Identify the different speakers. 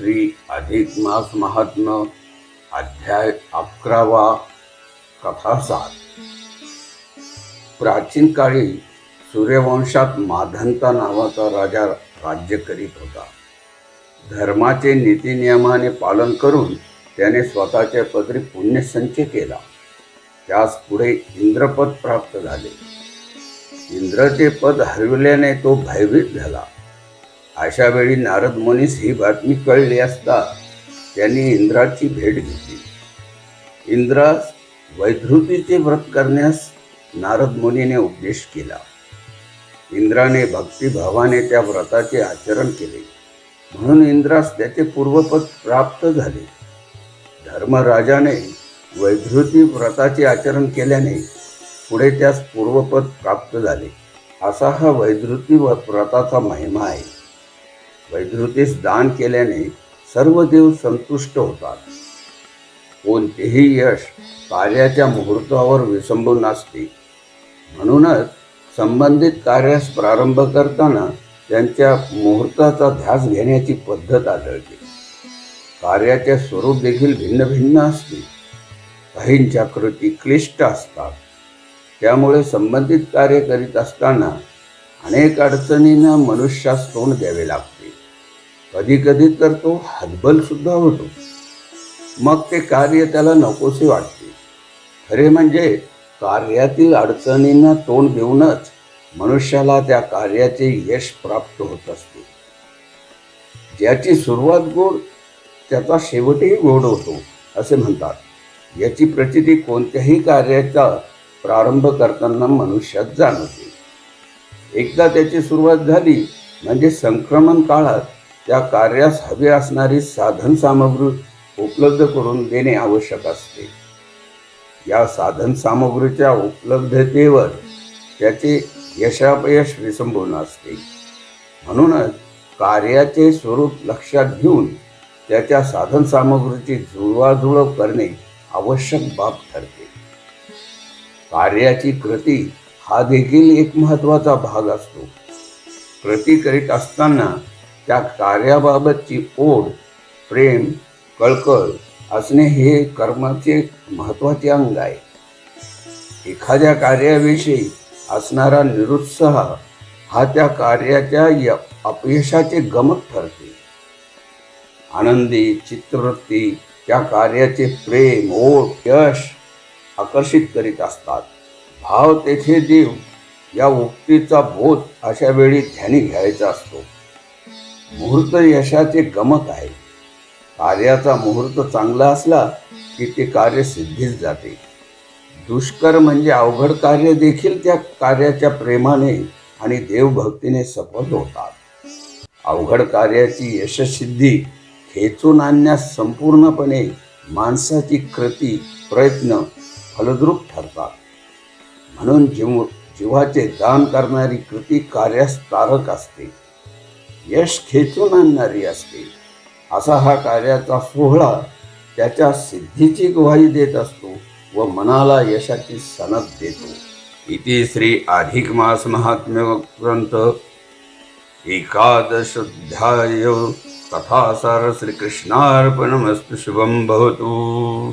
Speaker 1: श्री अधिक मास महात्म अध्याय अकरावा कथासार. प्राचीन काळी सूर्यवंशात माधंता नावाचा राजा राज्य करीत होता. धर्माचे नीतिनियमाने पालन करून त्याने स्वतःच्या पदरी पुण्यसंचय केला. त्यास पुढे इंद्रपद प्राप्त झाले. इंद्रचे पद हरविल्याने तो भयभीत झाला. अशा वेळी नारद मुनीस ही बातमी कळली असता त्यांनी इंद्राची भेट घेतली. इंद्रास वैधृतीचे व्रत करण्यास नारद मुनीने उपदेश केला. इंद्राने भक्तिभावाने त्या व्रताचे आचरण केले. म्हणून इंद्रास त्याचे पूर्वपद प्राप्त झाले. धर्मराजाने वैधृती व्रताचे आचरण केल्याने पुढे त्यास पूर्वपद प्राप्त झाले. असा हा वैधृती व व्रताचा महिमा आहे. वैधृतीस दान केल्याने सर्व देव संतुष्ट होतात. कोणतेही यश कार्याच्या मुहूर्तावर विसंबून असते म्हणूनच संबंधित कार्यास प्रारंभ करताना त्यांच्या मुहूर्ताचा ध्यास घेण्याची पद्धत आढळते. कार्याचे स्वरूप देखील भिन्न भिन्न असते. काहींच्या कृती क्लिष्ट असतात. त्यामुळे संबंधित कार्य करीत असताना अनेक अडचणींना मनुष्यास तोंड द्यावे लागते. कधी कधी तर तो हतबल सुद्धा होतो. मग ते कार्य त्याला नकोसे वाटते. खरे म्हणजे कार्यातील अडचणींना तोंड देऊनच मनुष्याला त्या कार्याचे यश प्राप्त होत असते. ज्याची सुरुवात गोड त्याचा शेवटही गोड होतो असे म्हणतात. याची प्रचिती कोणत्याही कार्याचा प्रारंभ करताना मनुष्यात जाणवते. एकदा त्याची सुरुवात झाली म्हणजे संक्रमण काळात त्या कार्यास हवी असणारी साधन सामग्री उपलब्ध करून देणे आवश्यक असते. या साधन सामग्रीच्या उपलब्धतेवर त्याचे यशापयश विसंबून असते. म्हणूनच कार्याचे स्वरूप लक्षात घेऊन त्याच्या साधन सामग्रीची जुळवाजुळव करणे आवश्यक बाब ठरते. कार्याची कृती हा देखील एक महत्त्वाचा भाग असतो. कृती करीत असताना त्या कार्याबाबतची ओढ प्रेम कळकळ असणे हे कर्माचे महत्त्वाचे अंग आहे. एखाद्या कार्याविषयी असणारा निरुत्साह हा त्या कार्याच्या य अपयशाचे गमक ठरते. आनंदी चित्रवृत्ती त्या कार्याचे प्रेम ओढ यश आकर्षित करीत असतात. भाव तेथे देव या उक्तीचा बोध अशा वेळी ध्यानी घ्यायचा असतो. मुहूर्त यशाचे गमक आहे. कार्याचा मुहूर्त चांगला असला की ते कार्य सिद्धीच जाते. दुष्कर म्हणजे अवघड कार्य देखील त्या कार्याच्या प्रेमाने आणि देवभक्तीने सफल होतात. अवघड कार्याची यशसिद्धी खेचून आणण्यास संपूर्णपणे माणसाची कृती प्रयत्न फलद्रूप ठरतात. म्हणून जीव जीवाचे दान करणारी कृती कार्यास तारक असते. यश खेचून आणणारी असते. असा हा कार्याचा सोहळा त्याच्या सिद्धीची ग्वाही देत असतो व मनाला यशाची सनद देतो. इति श्री अधिक मास महात्म्य ग्रंथ. एकादशोध्याय. कथासार श्रीकृष्णार्पणमस्तु शुभं भवतु.